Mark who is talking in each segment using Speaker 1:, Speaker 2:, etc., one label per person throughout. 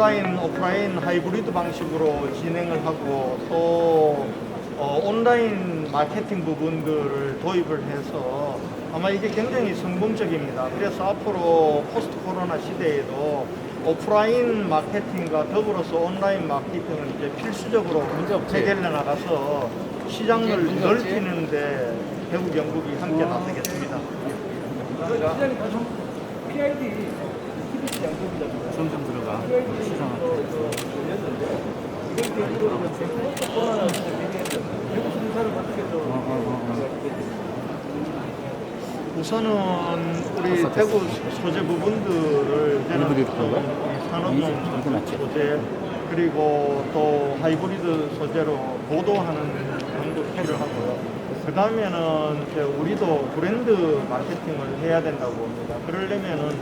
Speaker 1: 온라인, 오프라인 하이브리드 방식으로 진행을 하고 또 어, 온라인 마케팅 부분들을 도입을 해서 아마 이게 굉장히 성공적입니다. 그래서 앞으로 포스트 코로나 시대에도 오프라인 마케팅과 더불어서 온라인 마케팅을 이제 필수적으로 해결해 나가서 시장을 넓히는데 대구 경북이 함께 나서겠습니다.
Speaker 2: 시장이 좀 PID
Speaker 3: 시장한테
Speaker 2: 이걸 어.
Speaker 1: 우선은 우리 대구 소재 부분들을 이제는
Speaker 3: 하이브리드
Speaker 1: 좀
Speaker 3: 거고요?
Speaker 1: 이
Speaker 3: 이게
Speaker 1: 산업용? 소재 그리고 또 하이브리드 소재로 보도하는 정도 필요를 하고요. 그 다음에는 우리도 브랜드 마케팅을 해야 된다고 봅니다. 그러려면은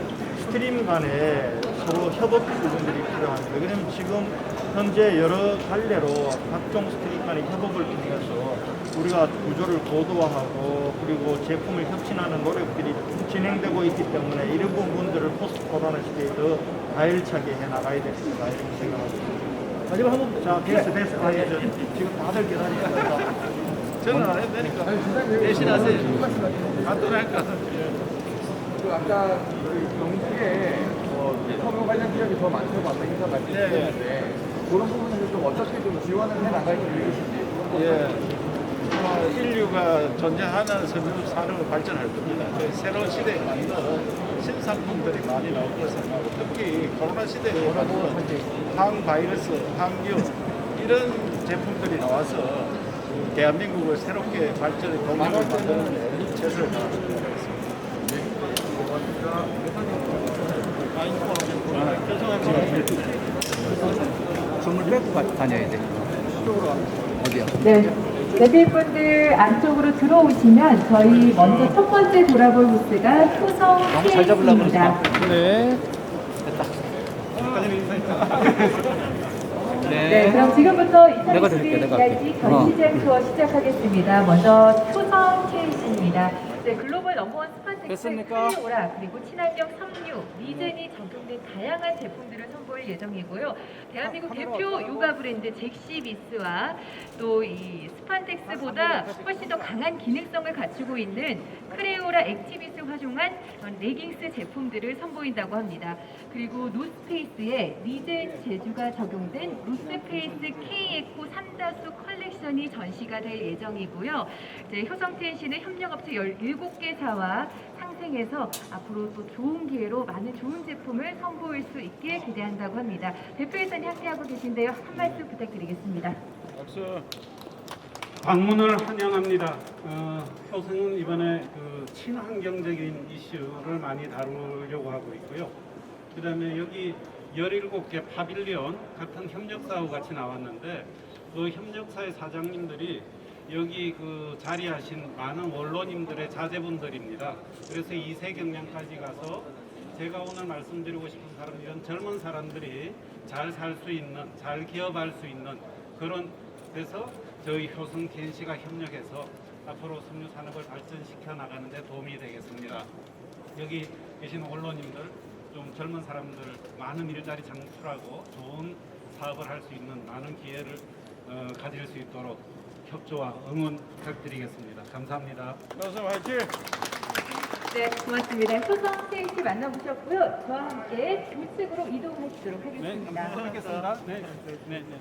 Speaker 1: 스트림 간에 서로 협업 부분들이 필요합니다. 그러면 지금 현재 여러 갈래로 각종 스트림 간의 협업을 통해서 우리가 구조를 고도화하고 그리고 제품을 혁신하는 노력들이 진행되고 있기 때문에 이런 부분들을 포스트 코로나 시대에 더 가열차게 해 나가야 되겠다 이렇게 생각합니다.
Speaker 2: 마지막 한 번
Speaker 1: 자, 됐어, 됐어. 아니, 저, 지금 다들 있어서.
Speaker 4: 저는 안 해도 되니까 대신 하세요. 간단할까?
Speaker 2: 그 아까 그 경북에 어, 성형 관련 기업이 더 많다고 아까 인사 말씀하셨는데 그런 부분을 좀 어떻게 좀 지원을 해 나갈 계획이신지
Speaker 4: 예. 어, 인류가 존재하는 섬유 산업을 발전할 겁니다. 그 새로운 시대에 맞는 신상품들이 많이 나올 것을 생각하고 특히 코로나 시대에 보면은 항바이러스, 항균 이런 제품들이 나와서 대한민국을 새롭게 발전의 동력을 만드는 데 최선을 다하겠습니다. 아, 죄송합니다.
Speaker 3: 가- 다녀야 돼 어디야?
Speaker 5: 네. 대표분들 안쪽으로 들어오시면 저희 먼저 첫 번째 돌아볼 부스가
Speaker 3: 잘 잡으려고 그러지 마.
Speaker 5: TX입니다.
Speaker 3: 네
Speaker 5: 네, 그럼 지금부터
Speaker 3: 내가 드릴게,
Speaker 5: 2021
Speaker 3: 내가
Speaker 5: 이야기
Speaker 3: 할게.
Speaker 5: 전시장 투어 시작하겠습니다. 먼저 효성 TX입니다. 네, 글로벌 넘버원
Speaker 3: 됐습니까?
Speaker 5: 클리오라 그리고 친환경 섬유, 미젠이 적용된 다양한 제품들을 선보일 예정이고요. 대한민국 대표 요가 브랜드 잭시비스와 또 이 스판텍스보다 훨씬 더 강한 기능성을 갖추고 있는 크레오라 액티비스 활용한 레깅스 제품들을 선보인다고 합니다. 그리고 노스페이스에 리젠 제주가 적용된 노스페이스 K-에코 3다수 컬렉 션이 전시가 될 예정이고요. 이제 효성TNC는 협력업체 17개사와 상생해서 앞으로 또 좋은 기회로 많은 좋은 제품을 선보일 수 있길 기대한다고 합니다. 대표이사님 함께하고 계신데요. 한 말씀 부탁드리겠습니다.
Speaker 4: 박수.
Speaker 6: 방문을 환영합니다. 어, 효성은 이번에 그 친환경적인 이슈를 많이 다루려고 하고 있고요. 그 다음에 여기 17개 파빌리온 같은 협력사하고 같이 나왔는데 그 협력사의 사장님들이 여기 그 자리하신 많은 원로님들의 자제분들입니다. 그래서 이세 경량까지 가서 제가 오늘 말씀드리고 싶은 사람 이런 젊은 사람들이 잘 살 수 있는, 잘 기업할 수 있는 그런 그래서 저희 효성 TNC가 협력해서 앞으로 섬유 산업을 발전시켜 나가는 데 도움이 되겠습니다. 여기 계신 언론님들 좀 젊은 사람들 많은 일자리 창출하고 좋은 사업을 할 수 있는 많은 기회를 어, 가질 수 있도록 협조와 응원 부탁드리겠습니다. 감사합니다.
Speaker 4: 박수 화이팅!
Speaker 5: 네, 고맙습니다. 효성 TNC 만나보셨고요. 저와 함께 조측으로 이동하시도록
Speaker 6: 네,
Speaker 5: 하겠습니다.
Speaker 6: 감사하겠습니다. 네, 네, 네.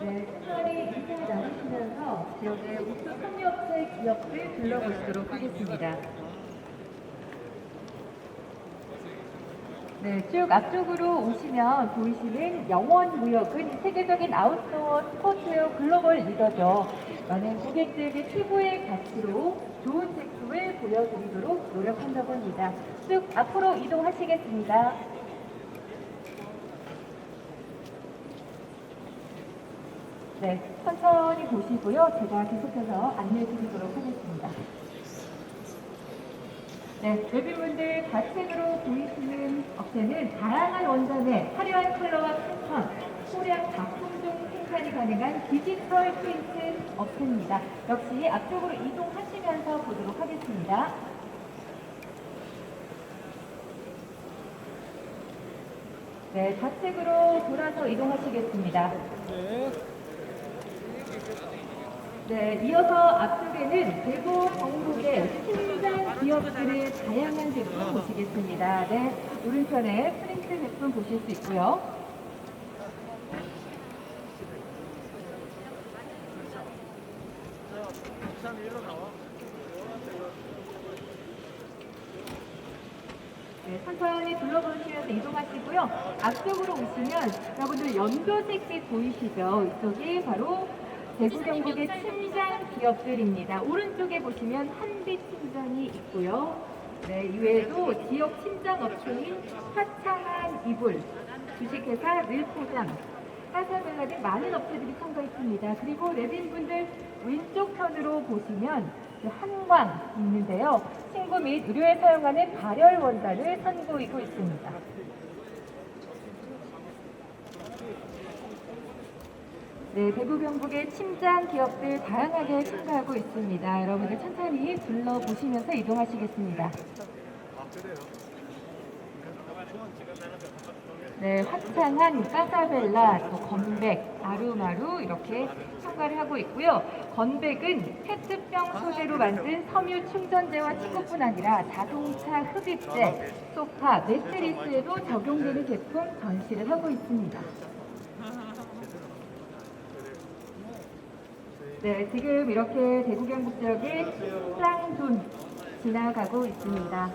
Speaker 5: 네, 특별히 인사를 지역의 우수 협력체 기업들 둘러보시도록 하겠습니다. 네, 쭉 앞쪽으로 오시면 보이시는 영원무역은 세계적인 아웃도어 스포츠웨어 글로벌 리더죠. 많은 고객들에게 최고의 가치로 좋은 제품을 보여드리도록 노력한다고 합니다. 쭉 앞으로 이동하시겠습니다. 네, 천천히 보시고요. 제가 계속해서 안내해 드리도록 하겠습니다. 네, 외빈분들 좌측으로 보이시는 업체는 다양한 원단의 화려한 컬러와 패턴, 소량 작품종 생산이 가능한 디지털 프린트 업체입니다. 역시 앞쪽으로 이동하시면서 보도록 하겠습니다. 네, 좌측으로 돌아서 이동하시겠습니다. 네, 이어서 앞쪽에는 대구 전국의 신장 기업들의 다양한 제품 보시겠습니다. 네, 오른편에 프린트 제품 보실 수 있고요. 네, 천천히 둘러보시면서 이동하시고요. 앞쪽으로 오시면 여러분들 연두색빛 보이시죠? 이쪽이 바로 대구 경북의 침장 기업들입니다. 오른쪽에 보시면 한빛 침장이 있고요. 네, 이외에도 지역 침장 업체인 화창한 이불, 주식회사 늘포장, 하사벨라 등 많은 업체들이 참가했습니다. 그리고 레빈분들 왼쪽 편으로 보시면 그 한광 있는데요. 친구 및 의료에 사용하는 발열 원단을 선보이고 있습니다. 네, 대구 경북의 침장 기업들 다양하게 참가하고 있습니다. 여러분들 천천히 둘러보시면서 이동하시겠습니다. 네, 화창한 까사벨라, 또 건백, 아루마루 이렇게 참가를 하고 있고요. 건백은 페트병 소재로 만든 섬유 충전재와 친구뿐 아니라 자동차 흡입재, 소파, 매트리스에도 적용되는 제품 전시를 하고 있습니다. 네, 지금 이렇게 대구 경북 지역에 쌍둔 지나가고 있습니다.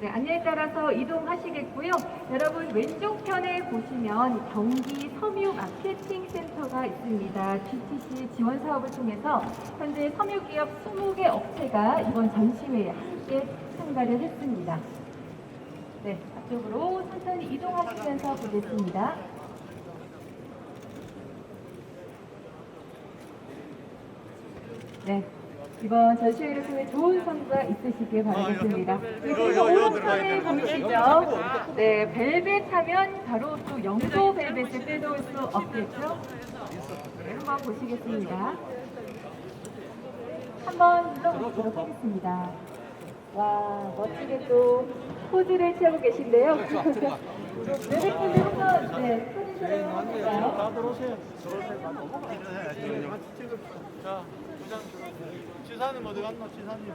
Speaker 5: 네, 안내에 따라서 이동하시겠고요. 여러분 왼쪽 편에 보시면 경기 섬유 마케팅 센터가 있습니다. GTC 지원 사업을 통해서 현재 섬유 기업 20개 업체가 이번 전시회에 함께 참가를 했습니다. 네, 앞쪽으로 천천히 이동하시면서 보겠습니다. 네. 이번 전시회를 통해 좋은 성과 있으시길 바라겠습니다. 그리고 오른편에 보이시죠? 네, 벨벳 하면 바로 또 영도 벨벳을 빼놓을 수 없겠죠? 네, 한번 보시겠습니다. 한번 눌러보도록 하겠습니다. 와, 멋지게 또 포즈를 취하고 계신데요. 벨벳분들 한번 네, 포지션을 한번 볼까요?
Speaker 1: 들어오세요. 자, 부장 지사님 어디 갔노? 지사님.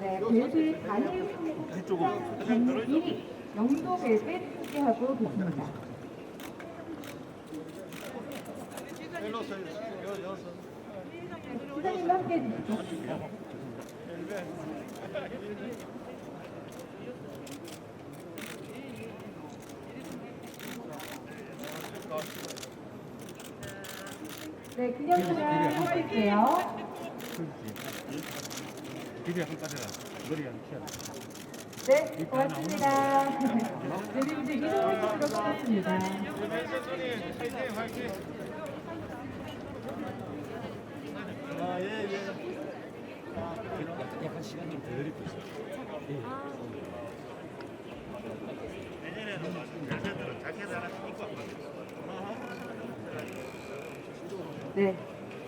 Speaker 5: 네, 벨벳 단일 품목 1위 영도 벨벳 소개하고 계십니다.
Speaker 1: 일로 서요. 여, 여서.
Speaker 5: 기사님과 함께 해주시죠. 네, 기념 촬영 해드릴게요. 네, 고맙습니다. 네, 이제 이동하시도록 하겠습니다.
Speaker 1: 선생님, 화이팅, 화이팅. 아, 예, 예.
Speaker 3: 약간 시간 좀더 드리고 있어요.
Speaker 5: 네.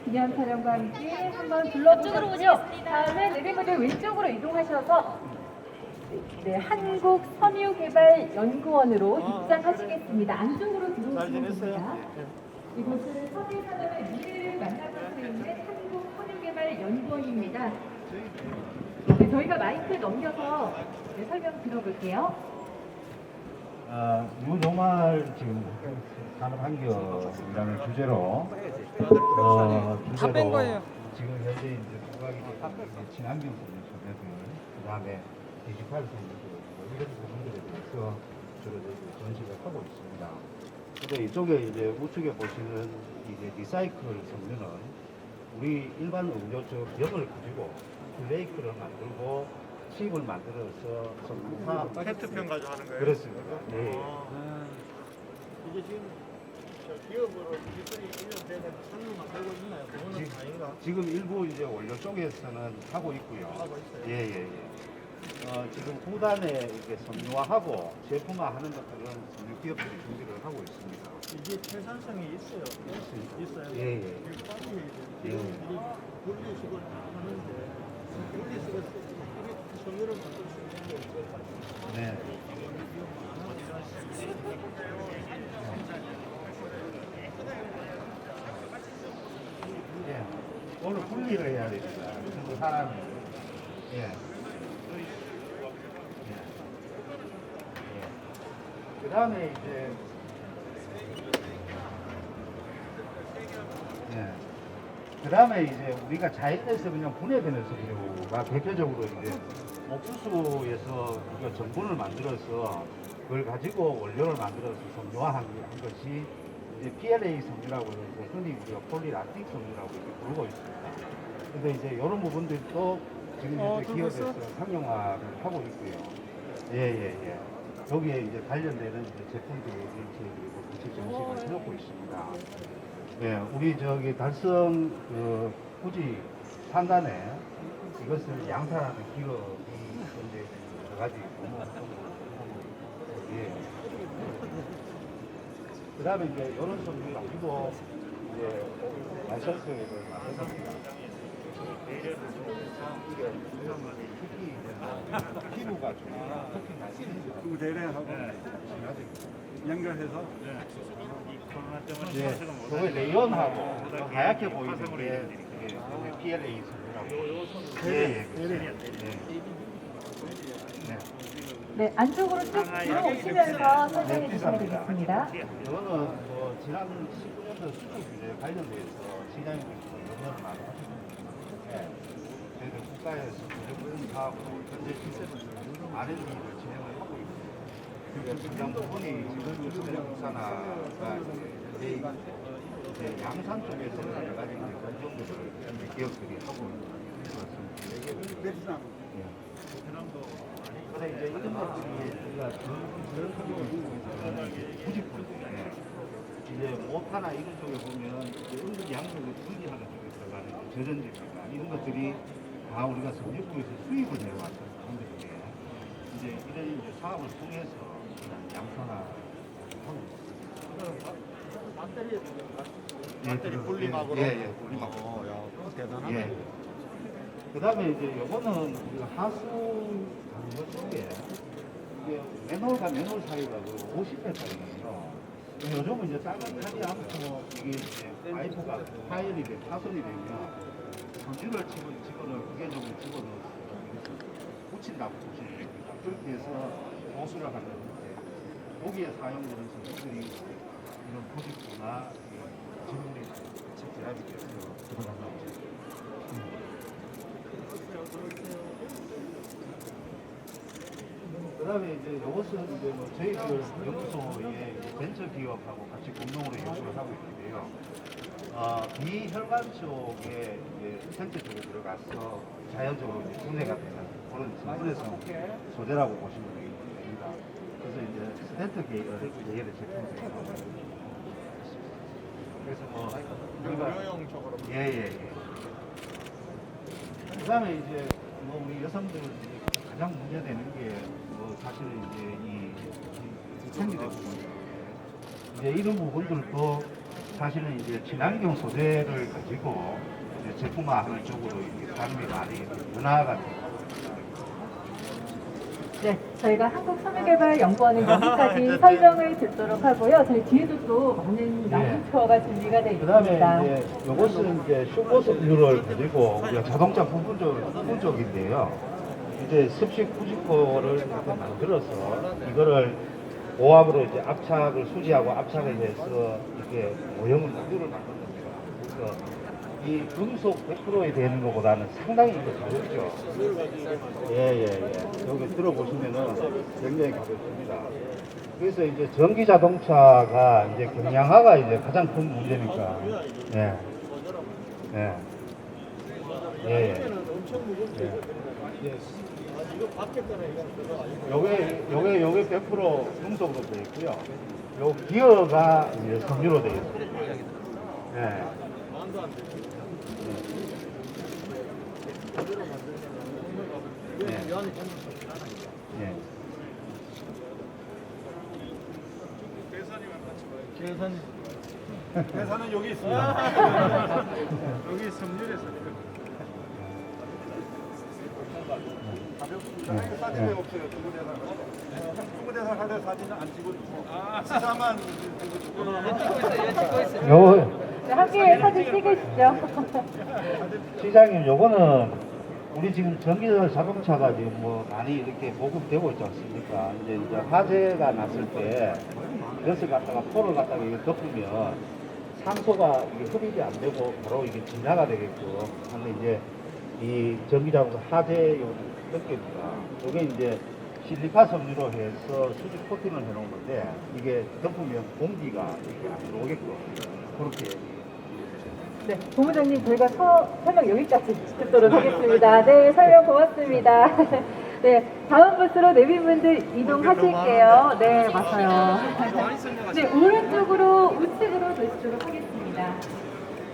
Speaker 5: 기념 촬영과 함께 한번 둘러보셨고요. 다음은 내비분들 왼쪽으로 이동하셔서 네, 한국 섬유개발연구원으로 입장하시겠습니다. 안쪽으로 들어오시면? 됩니다. 이곳은 섬유산업의 미래를 만나볼 수 있는 한국 섬유개발연구원입니다. 네, 저희가 마이크 넘겨서 네, 설명 들어볼게요.
Speaker 7: 아, 유농활 지금 산업 환경이라는 주제로 어, 주제로 지금 현재 이제 이제 친환경 소재들, 그다음에 디지털 뭐 이런 부분들에 대해서 주로 전시를 하고 있습니다. 근데 이쪽에 이제 우측에 보시는 이제 리사이클 섬유는 우리 일반 음료수 병을 가지고 플레이크를 만들고 칩을 만들어서 섬유화
Speaker 1: 페트병 가지고 하는 거예요?
Speaker 7: 그렇습니다. 예. 예.
Speaker 1: 아, 이게 지금 저 기업으로 기술이 1년 되는 상품 만들고 있나요? 그거는
Speaker 7: 지금-
Speaker 1: 아닌가?
Speaker 7: 지금 일부 이제 원료 쪽에서는 하고 있고요.
Speaker 1: 하고 있어요.
Speaker 7: 예, 예, 예. 어, 지금 후단에 이렇게 섬유화하고 제품화하는 것들은 섬유 기업들이 준비를 하고 있습니다.
Speaker 1: 이게 생산성이 있어요. 있어요.
Speaker 7: 예, 예.
Speaker 1: 일반이
Speaker 7: 예.
Speaker 1: 분리식을 다 하는데 분리식을
Speaker 7: 네. 예. 오늘 분리를 해야 됩니다. 그 사람이. 예. 예. 그 다음에 이제 예. 그 다음에 이제 우리가 자연에서 그냥 분해되는 섬유가 대표적으로 이제 옥수수에서 우리가 전분을 만들어서 그걸 가지고 원료를 만들어서 섬유화한 한 것이 이제 PLA 섬유라고 해서 흔히 우리가 폴리라틱 섬유라고 이렇게 부르고 있습니다. 근데 이제 이런 부분들도 지금 현재 기업에서 상용화를 하고 있고요. 예, 예, 예. 여기에 이제 관련되는 이제 제품들이 저희들이 구체 정식을 해놓고 있습니다. 네, 우리 저기 달성 그 후지 산단에 이것을 양산하는 기업 이 현재 여러 가지. 예. 그 다음에 이제 이런 섬유 가지고 이제. 이게 특히 이제 피부가 좀 특히
Speaker 3: 대례하고 연결해서.
Speaker 7: 네, 그게 레이온하고 좀 하얗게 보이는 게 PLA 섬유라고. 예, 예, 네. 네.
Speaker 5: 네, 안쪽으로 쭉 들어오시면서 설명해 주시면 되겠습니다.
Speaker 7: 이거는 뭐 지난 19년도 수출 규제 관련돼서 시장님께서 연구를 많이 하셨습니다. 네. 저희들 국가에서 규제 사하고 현재 시스템을 R&D를 진행을 하고 있습니다. 상당 부분이 지금 수출의 국산화가 이제 이제 양산 쪽에서는 여러 가지 건조들을 기업들이 하고 있는 그렇습니다. 예. 이제 이런 것들이 우리가 부직포인데 이제 모타나 이런 쪽에 보면 이제 은근 양쪽을 분리하는 쪽에 들어가는 저전지입니다. 이런 것들이 다 우리가 성립부에서 수입을 해왔던 것들인데 이제 이런 이제 사업을 통해서.
Speaker 1: 배터리
Speaker 7: 예,
Speaker 1: 배터리
Speaker 7: 그리고-
Speaker 1: 분리막으로.
Speaker 7: 예, 예, 분리막.
Speaker 1: 어, 야, 그거 대단하네.
Speaker 7: 예. 그 다음에 이제 요거는 우리가 하수 강도 쪽에 이게 맨홀과 맨홀 사이가 그 50m거든요. 요즘은 이제 따뜻하지 않고 이게 이제 파이프가 파열이 돼, 파손이 되면 전지를 집어, 집어넣을 무게중을 집어넣어서 붙인다고 보시면 됩니다. 그렇게 해서 보수를 하는데 거기에 사용되는 전지들이 이런 부직구나 전물이 직결하게 돼서 들어간다고 보시면 그다음에 이제 이것은 이제 뭐 저희들 연구소의 이제 벤처 기업하고 같이 공동으로 연구를 하고 있는데요. 어, 비혈관 쪽에 이제 생체 쪽에 들어가서 자연적으로 이제 분해가 되는 그런 분해성 소재라고 보시면 됩니다. 그래서 이제 스텐트 계열 계열의 제품들이 나오고 있습니다. 그래서 뭐 우리가
Speaker 1: 의료용 쪽으로.
Speaker 7: 예예 예. 그다음에 이제 뭐 우리 여성들 가장 문제되는 게뭐 사실은 이제 이 생리대 부분인데 이제 이런 부분들도 사실은 이제 친환경 소재를 가지고 이제 제품화하는 쪽으로 이렇게 가름이 많이 변화가 되고
Speaker 5: 네, 저희가 한국섬유개발연구원은 여기까지 설명을 듣도록 하고요. 저희 뒤에도 또 많은 나눔 투어가 준비가 되어
Speaker 7: 그 다음에
Speaker 5: 있습니다.
Speaker 7: 이제 이것은 이제 슈퍼섬유를 가지고 우리가 자동차 부분 쪽, 부분 쪽인데요. 이제 습식 부직포를 이렇게 만들어서 이거를 고압으로 이제 압착을 수지하고 압착을 해서 이렇게 모형을 구조를 만든 겁니다. 그래서 이 금속 100%에 되는 것보다는 상당히 가볍죠. 예, 예, 예. 여기 들어보시면은 굉장히 가볍습니다. 그래서 이제 전기 자동차가 이제 경량화가 이제 가장 큰 문제니까. 예. 예. 예, 예.
Speaker 1: 아니고.
Speaker 7: 요게 요게 요게 100% 금속으로 되어 있고요. 요 기어가 이제 섬유로 되어 있습니다. 예. 네. 예.
Speaker 1: 계산
Speaker 4: 회사는 여기 있습니다. 여기 섬유에서 사진이 없어요. 중국대사. 중국대사 할때 사진은 안 찍고 시사만 찍고
Speaker 7: 요
Speaker 5: 네, 함께 사진 찍으시죠.
Speaker 7: 시장님 요거는 우리 지금 전기 자동차가 지금 뭐 많이 이렇게 보급되고 있지 않습니까? 이제 이제 화재가 났을 때 이것을 갖다가 포를 갖다가 이게 덮으면 산소가 이게 흡입이 안 되고 바로 이게 진화가 되게끔 하는 이제 이 전기 자동차 화재용 덮개입니다. 이게 이제 실리카 섬유로 해서 수직 코팅을 해놓은 건데 이게 덮으면 공기가 이렇게 안 들어오게끔 그렇게
Speaker 5: 네, 본부장님 저희가 서, 설명 여기까지 듣도록 하겠습니다. 네, 설명 고맙습니다. 네, 다음 부스로 내빈분들 이동하실게요. 네, 맞아요. 네, 오른쪽으로 우측으로 도시도록 하겠습니다.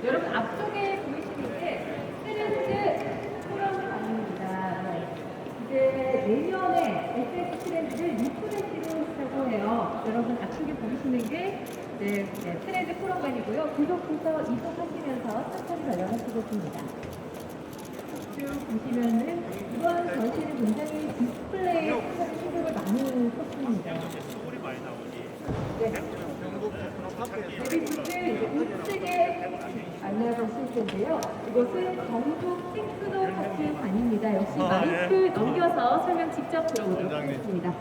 Speaker 5: 여러분 앞쪽에 보이시는 게 스트레스 포럼관입니다. 이제 SS 트렌드를 리프레시로 시작을 해요. 여러분 앞쪽에 보이시는 게 네, 네, 트렌드 포럼관이고요. 계속해서 이동하시면서 천천히 관람하시고 있습니다. 쭉 보시면은 이번 전시는 굉장히 디스플레이에 상당히 신경을 많이 썼습니다. 네. 여기분들 이제 우측에 안내하실 텐데요. 이것은 경북 텍스도 파트 관입니다. 역시 마이크 넘겨서 설명 직접 들어보도록 하겠습니다.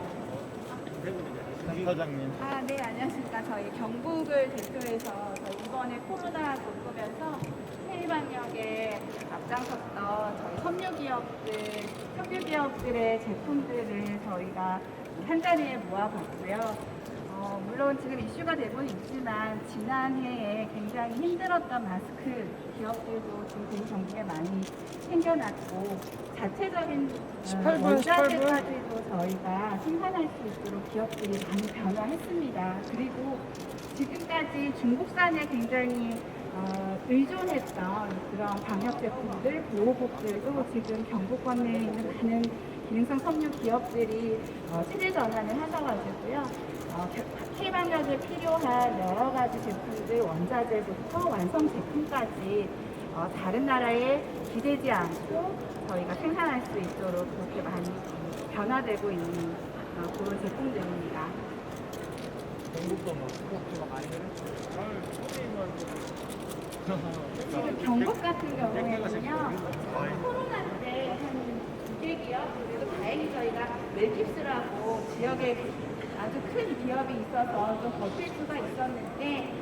Speaker 1: 사장님.
Speaker 8: 아, 네, 안녕하십니까. 저희 경북을 대표해서 저희 이번에 코로나 겪으면서 해외방역에 앞장섰던 저희 섬유 기업들, 석유 기업들의 제품들을 저희가 한 자리에 모아봤고요. 어, 물론 지금 이슈가 되고 있지만 지난해에 굉장히 힘들었던 마스크 기업들도 지금 그 경기에 많이 생겨났고 자체적인 어, 원자재까지도 저희가 생산할 수 있도록 기업들이 많이 변화했습니다. 그리고 지금까지 중국산에 굉장히 어, 의존했던 그런 방역 제품들, 보호복들도 지금 경북권 내에 있는 많은 기능성 섬유 기업들이 어, 체제 전환을 하셔가지고요. 어, K방역에 필요한 여러 가지 제품들, 원자재부터 완성 제품까지 어, 다른 나라에 기대지 않고 저희가 생산할 수 있도록 그렇게 많이 변화되고 있는 어, 그런 제품들입니다. 지금 경북 같은 경우에는요, 코로나 때한 두개 기업, 그리고 다행히 저희가 멜깁스라고 지역에 아주 큰 기업이 있어서 좀 버틸 수가 있었는데,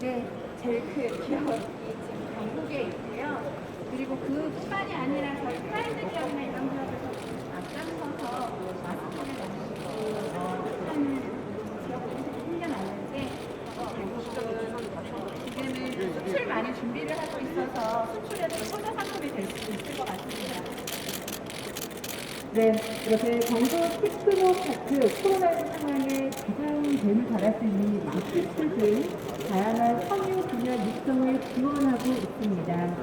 Speaker 8: 네, 제일 큰 기업이 지금 경북에 있고요. 그리고 그뿐만이 아니라 저희 프라이드 기업이나 이런 기업에서 앞장서서 마스크를 만들고 하는 기업들이 생겨났는데, 결국은 지금은 수출 많이 준비를 하고 있어서 수출에도 소자 상품이 될 수 있을 것 같습니다.
Speaker 5: 네, 이렇게 경북 테크노 파트 코로나19 상황에 가장 도움을 받을 수 있는 마스크 등 다양한 섬유 분야 육성을 지원하고 있습니다.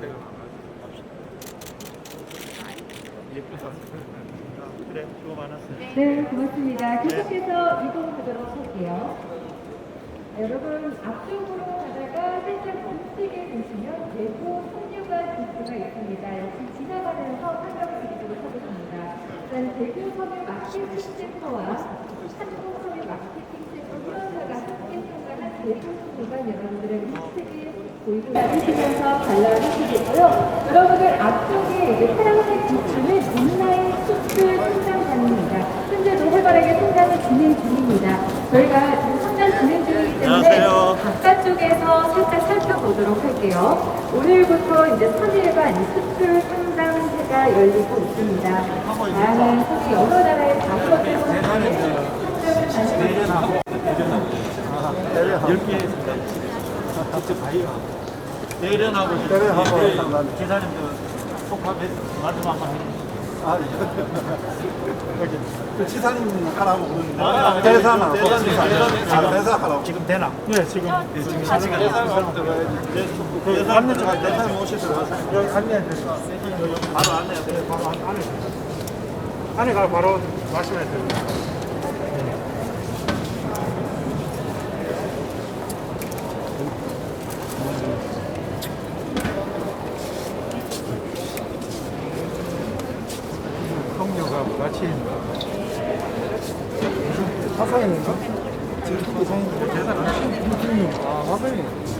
Speaker 5: 네, 고맙습니다. 계속해서 이동하도록 할게요. 네, 여러분, 앞쪽으로 가다가 살짝 우측에 보시면 대포 섬유가 부스가 있습니다. 역시 지나가면서 설명을 대구 섬유 마케팅 센터와 한국 섬유 마케팅 센터 회원사가 함께 참가한 대포 섬유가 여러분들의 우측에 보이고 나누시면서 관람하시겠고요. 여러분들 앞쪽에 이제 파란색 부츠는 온라인 수출 성장관입니다. 현재도 활발하게 성장을 진행 중입니다. 저희가 지금 성장 진행 중이기 때문에
Speaker 1: 안녕하세요.
Speaker 5: 바깥쪽에서 살짝 살펴보도록 할게요. 오늘부터 이제 3일간 이 수출 상장회가 열리고 있습니다. 다양한 소비 여러 나라의 방법들과 함께
Speaker 1: 내려나고 내려하고 기사님도 축하 말씀 한번.
Speaker 4: 아, 예. 여기 그 지사님 하라고 그러는데
Speaker 1: 아,
Speaker 4: 대사나
Speaker 1: 대사,
Speaker 4: 지사
Speaker 1: 대사,
Speaker 4: 아, 대사 하라고
Speaker 1: 지금 되나?
Speaker 4: 네 지금. 네, 지금 시간 그 안내 좀 대사님 오시더라고요. 여기 안내
Speaker 1: 바로 안내요.
Speaker 4: 네, 바로 안- 안에. 안에 가 바로 말씀해 드립니다. 같이 화사인가? 지금 화사인가? 대단한 아 화사인.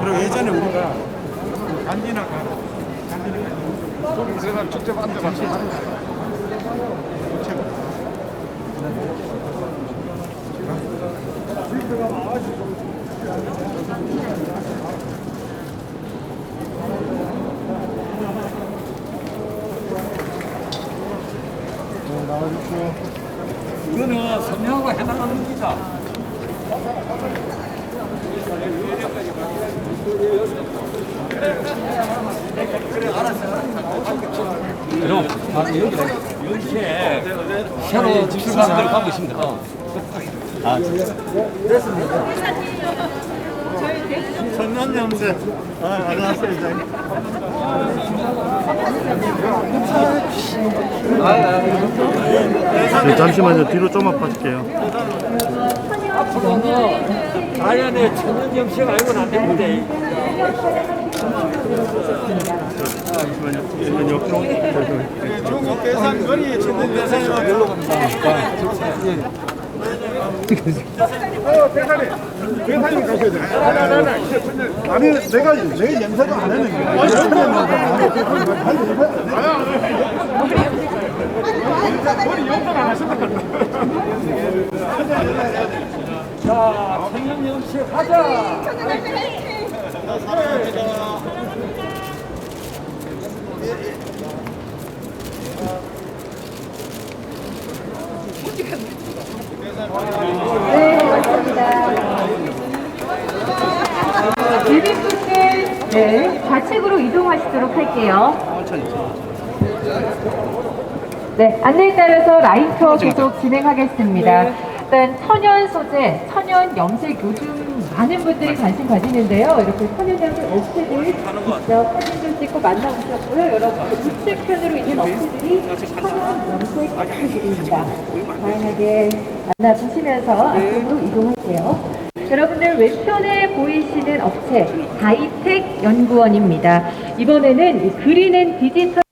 Speaker 4: 그리고 예전에 우리가 그 간지나 가 간지나 거기 제가 직접 앉아봤어요.
Speaker 1: 이거는 선명하고 해당하는 기자. 그럼 아, 여기 여기에 새로 출발을 가고 있습니다. 아,
Speaker 9: 천년 염색. 아, 안녕하세요, 이장님.
Speaker 10: 네, 잠시만요. 뒤로 좀만 빠질게요.
Speaker 1: 아야네 천년 염색 알고는 안 됩니다.
Speaker 10: 잠시만요. 옆으로.
Speaker 9: 중국 대상 거리 중국 대상이 별로 갑니다.
Speaker 4: 대사님 가셔야 돼요. 아니 내가 내 냄새도 안 내는 거야.
Speaker 1: 자, 천년 염색 하자.
Speaker 5: 네, 고맙습니다. 일빈분들 네, 좌측으로 이동하시도록 할게요. 네, 안내에 따라서 라인 투어 계속 진행하겠습니다. 일단 천연 소재, 천연 염색 요즘 많은 분들이 관심 가지는데요. 이렇게 천연 염색 업체들 직접 사진도 찍고 만나보셨고요. 여러분 우측편으로 있는 업체들이 천연 염색 업체들입니다. 다양하게 만나보시면서 앞으로 이동할게요. 여러분들 왼편에 보이시는 업체 다이텍 연구원입니다. 이번에는 이 그린 앤 디지털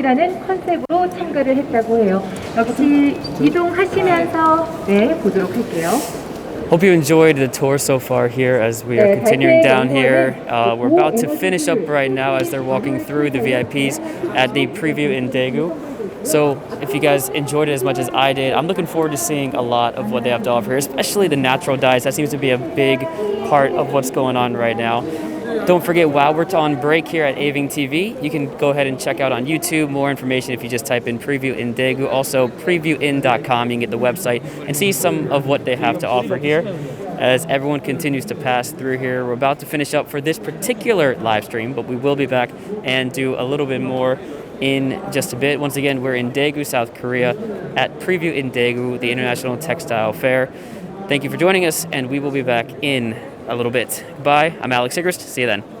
Speaker 5: 혁신이라는 컨셉으로 참가를 했다고 해요. 역시 이동하시면서 네 보도록 할게요.
Speaker 11: Hope you enjoyed the tour so far here as we are
Speaker 5: 네,
Speaker 11: continuing
Speaker 5: 발표의
Speaker 11: down here.
Speaker 5: 연구원은
Speaker 11: Uh, we're
Speaker 5: 고
Speaker 11: about to finish up
Speaker 5: 에너지를
Speaker 11: right now as they're walking through the VIPs at the preview in Daegu. So, if you guys enjoyed it as much as I did, I'm looking forward to seeing a lot of what they have to offer here, especially the natural dyes. That seems to be a big part of what's going on right now. Don't forget, while we're on break here at Aving TV, you can go ahead and check out on YouTube more information if you just type in preview in Daegu. Also, previewin.com, you can get the website and see some of what they have to offer here. As everyone continues to pass through here, we're about to finish up for this particular live stream, but we will be back and do a little bit more in just a bit. Once again, we're in Daegu, South Korea, at Preview in Daegu, the International Textile Fair. Thank you for joining us, and we will be back in a little bit. Bye. I'm Alex Sigrist. See you then.